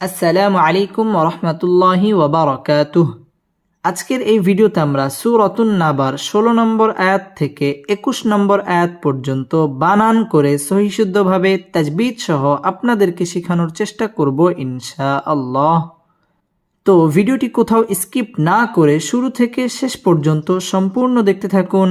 আসসালামু আলাইকুম রহমতুল্লাহি ওবরাকাতুহ আজকের এই ভিডিওতে আমরা সুরতুন নাবার ষোলো নম্বর আয়াত থেকে একুশ নম্বর আয়াত পর্যন্ত বানান করে সহিশুদ্ধভাবে তাজবিদ সহ আপনাদেরকে শেখানোর চেষ্টা করব ইনশা আল্লাহ তো ভিডিওটি কোথাও স্কিপ না করে শুরু থেকে শেষ পর্যন্ত সম্পূর্ণ দেখতে থাকুন।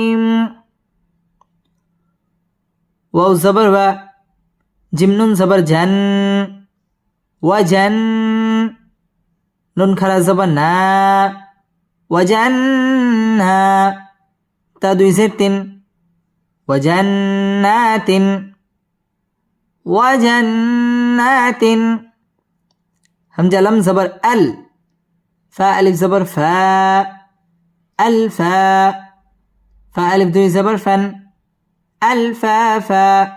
واو زبر و جم نون زبر جن و جن نون خرا زبر نا و جن ها تا دوی زیر تین. وجنات وجنات همجة لم زبر ال. فا ألف زبر فا. الفا. فا ألف دوي زبر فن. الفافا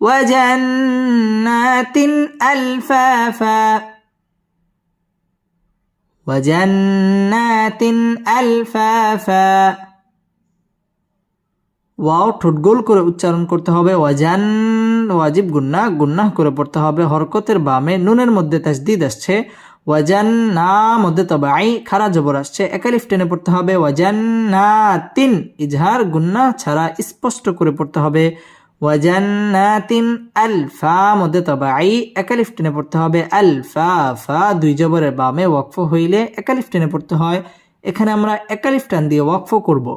وجنات الفافا وجنات الفافا ওয়াও ঠোঁট গোল করে উচ্চারণ করতে হবে ওয়াজান ওয়াজিব গুন্না গুন্নাহ করে পড়তে হবে হরকতের বামে নুনের মধ্যে তাসদিদ আসছে ওয়াজান না মধ্যে তবে আই খারা জবর আসছে একালিফ টেনে পড়তে হবে। ওয়াজান না তিন ইজহার, গুন্না ছাড়া স্পষ্ট করে পড়তে হবে। ওয়াজান না তিন আলফা মধ্যে তবে আই একালিফ টেনে পড়তে হবে। আলফা, ফা, দুই জবরের বামে ওয়াকফ হইলে একালিফ টেনে পড়তে হয়। এখানে আমরা একালিফ টান দিয়ে ওয়াকফ করব।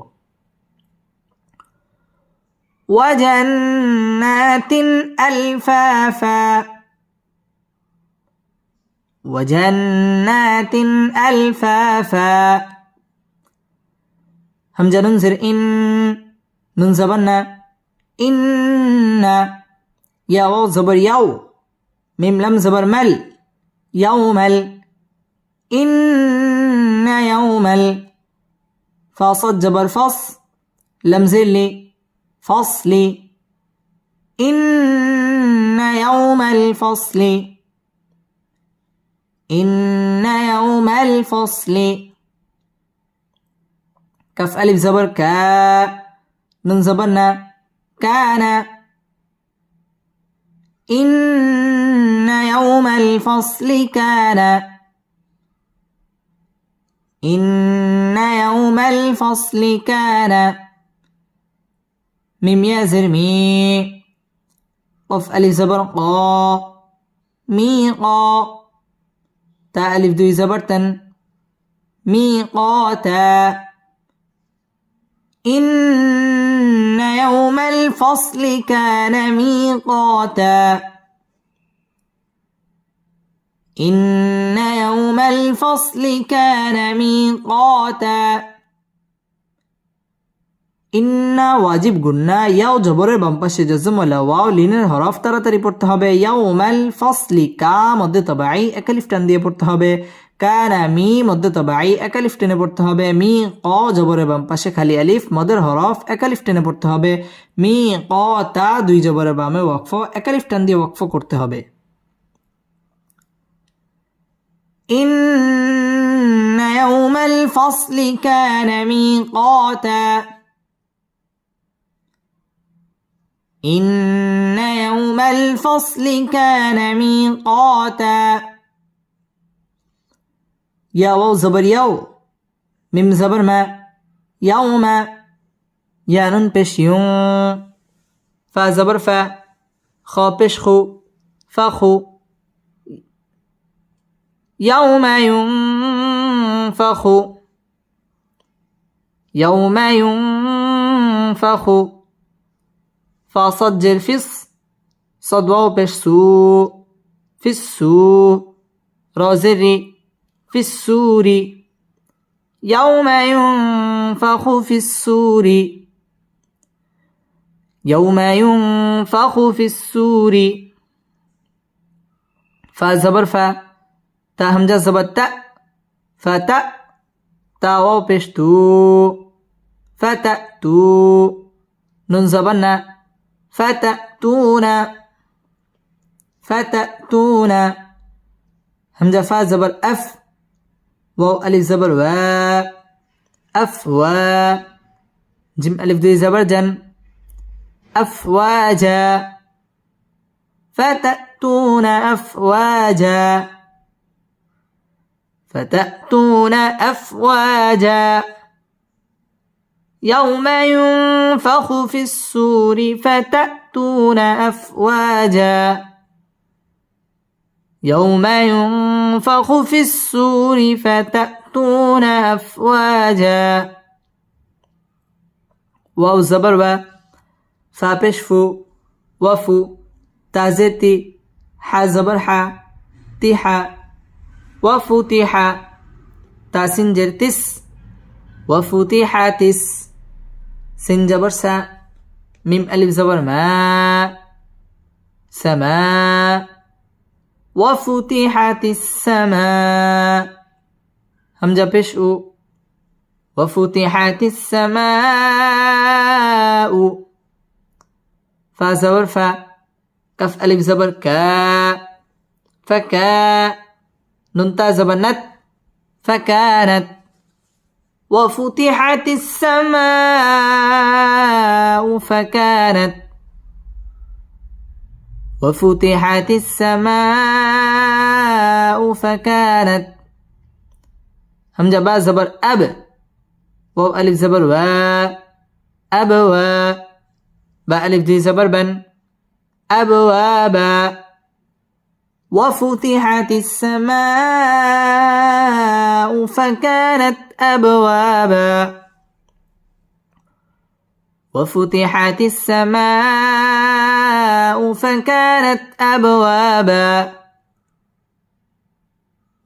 ওয়াজান্নাতিন আলফাফা وجنات ألفافا. همزة ننزر إن ننزبنا إن. يا واو زبر يو ميم لم زبر مل. يومل إن يومل فاصد جبر فص. لم زلي فصل إن يوم الفصل. إن يوم الفصل. كف ألف زبر كا. نون زبرنا كان. إن يوم الفصل كان. إن يوم الفصل كان. ميم يا زر مي قف ألف زبر قا. مي تا ألف دوي زبر تن مي قا تا إن يوم الفصل كان ميقاتا. إن يوم الفصل كان ميقاتا. ইন্না ওয়াজিব গুন্না, ইয়াও জবরের বাম্পাসে জজমলা ওয়াও লিনের হরফ তাড়াতাড়ি পড়তে হবে। ইয়াও ওমেল ফসলি, কা মধ্যে তবে আই একালিফ টান দিয়ে পড়তে হবে। কানা মি মধ্যে আই একালিফ টেনে পড়তে হবে। মি ক জবরের বাম্পাসে খালি আলিফ, মদের হরফ একালিফ টেনে পড়তে হবে। মি ক তা দুই জবরের বামে ওয়াকফ একালিফ টান দিয়ে ওয়াকফ করতে হবে। ইন্না ইয়াওমাল ফসলি কানা মি কতা إن يوم الفصل كان ميقاتا. يا واو زبر يو ميم زبر ما؟ يوم يا نون بش يون فا زبر فا خا بش خو فخو يوم ينفخ. يوم ينفخ. فأصدر فص صد واو باش سو في السو رازري في السور يوم ينفخ في السور. يوم ينفخ في السور. فا زبر فا تا همجا زبر تا فتا تا واو فتا تو. فتأتو نون زبرنا فتأتون. فتأتون. همزة فاء زبر أف. واو ألف زبر وا أفوا جم ألف دي زبر جن. أفواجا فتأتون. أفواجا فتأتون. أفواجا يوم ينفع ينفخ في السور فتأتون أفواجا. يوم ينفخ في السور فتأتون أفواجا. واو زبر و فا پیش فو. وفو. تازه تی حا زبر حا. تی حا. وفو تی حا. تاسین جر تس وفو تی حا تس سن جبر سا ميم ألف زبر ما سما. وفتحت السماء همجة پیش أو وفتحت السماء فا زبر فا. كف ألف زبر كا. فكا. ننتا زبر نت. فكانت. وفتحت السماء فكانت وفتحت السماء فكانت. همجة باء زبر أب. واو ألف زبر و أبوا باء ألف دي زبر بن. أبوابا وفتحت السماء فكانت أبوابا وفتحت السماء فكانت أبوابا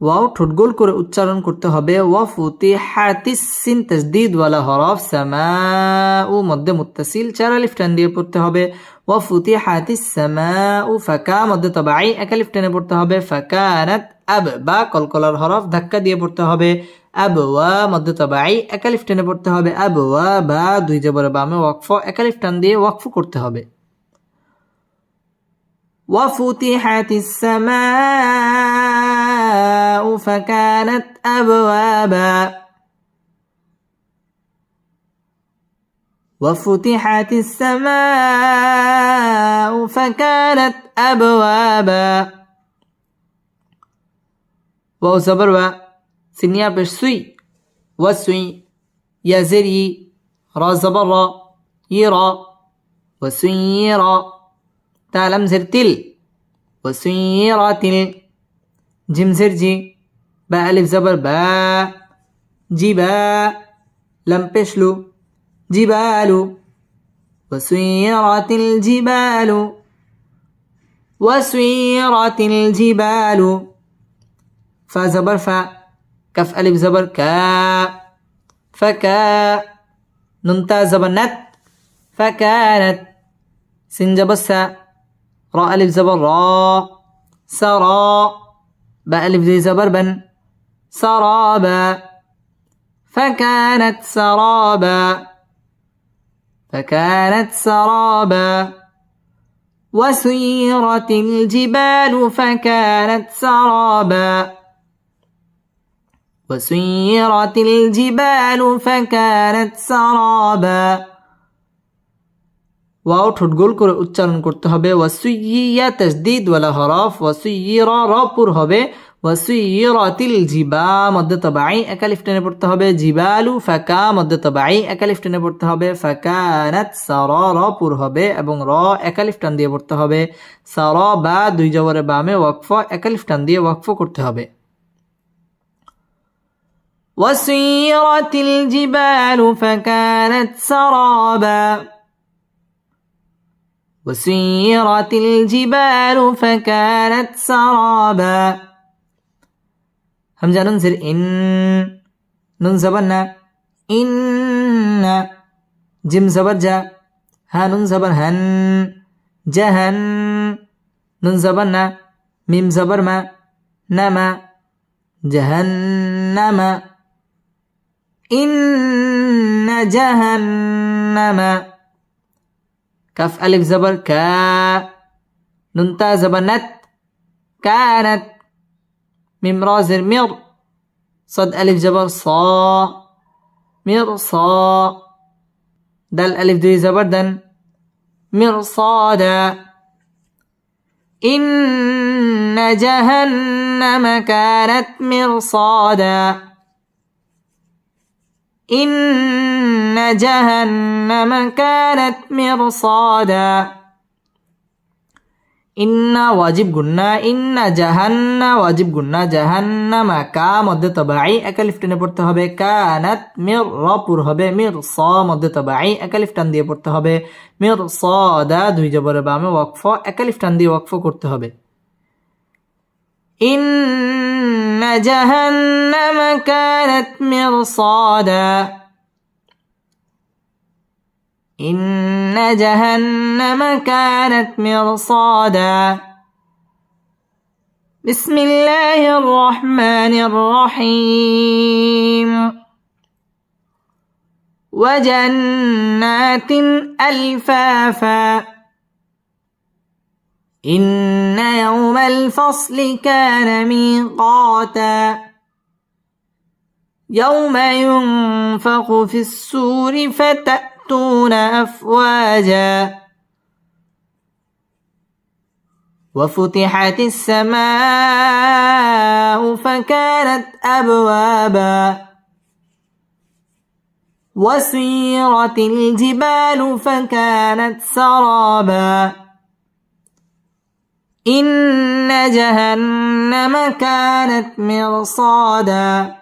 ওয়াও ঠোঁট গোল করে উচ্চারণ করতে হবে ওয়া ফুতিহাতিস সিন তাসদীদ ওয়ালা হরফ সামাউ মধ্যে মুত্তাসিল চার আলিফ টান দিয়ে পড়তে হবে ওয়া ফুতিহাতিস সামাউ ফাকা মধ্যে তবাই এক আলিফ টেনে পড়তে হবে ফাকানাত আব বা কলকলার হরফ ধাক্কা দিয়ে পড়তে হবে আব ওয়া মধ্যে তবাই এক আলিফ টেনে পড়তে হবে আব ওয়া বা দুই জবর বামে ওয়াকফ এক আলিফ টান দিয়ে ওয়াকফ করতে হবে وفتحت السماء فكانت أبوابا وفتحت السماء فكانت أبوابا. واو زبر و سنيا بش سوي وسوي. يا زري را زبر را يرا وسيرا تالم زر تل. وسيرة جيم زر جي. با ألف زبر با. جبا لم بشلو جبال وسيرت الجبال وسيرت الجبال فا زبر فا كف ألف زبر كا فكا. ننتا زبر نت فكانت سنجبسا را ألف زبر را. سرى با ألف زي زبر بن. سرابا فكانت سرابا فكانت سرابا وسيرت الجبال فكانت سرابا وسيرت الجبال فكانت سرابا ওয়াও ঠোঁট গোল করে উচ্চারণ করতে হবে ওয়াসুইয়া তাসদিদ ওয়ালা হরফ ওয়াসুইরা রপুর হবে ওয়াসুইরাতিল জিবা মধ্যে তবাই একালিফ টেনে পড়তে হবে জিবালু ফাকা মধ্যে তবাই একালিফ টেনে পড়তে হবে ফাকানাত সার রপুর হবে এবং র একালিফ টান দিয়ে পড়তে হবে সার বা দুই জবরে বামে ওয়াকফ একালিফ টান দিয়ে ওয়াকফ করতে হবে وسيرت الجبال فكانت سرابا وسيرت الجبال فكانت سرابا همزة ننزل إن نون زبرنا إن جم زبر جا ها نون زبر هن جهن نون زبرنا ميم زبر ما نما جهنم إن جهنم كف ألف زبر كا نون تا زبر نت كانت ميم رازر مر صد ألف جبر صا. مر صا. دال ألف دوي زبر دن مرصادا إن جهنم كانت مرصادا إن جهنم كانت مرصادا ইন্না ওয়াজিব গুন্না, ইন্না জাহান্না ওয়াজিব গুন্না জাহান্নামা কা মধ্যে তবাই একালিফ টেনে পড়তে হবে। কানাত মির রপুর হবে। মির স মধ্যে তবাই একালিফ টান দিয়ে পড়তে হবে। মির স দা দুই জবরে বামে ওয়াকফ, একালিফ টান দিয়ে ওয়াকফ করতে হবে। ইন্না জাহান্নামা কানাত মিরসাদা إن جهنم كانت مرصادا. بسم الله الرحمن الرحيم. وجنات ألفافا. إن يوم الفصل كان ميقاتا. يوم ينفخ في السور فتأتي يأتون أفواجا وفتحت السماء فكانت أبوابا وسيرت الجبال فكانت سرابا إن جهنم كانت مرصادا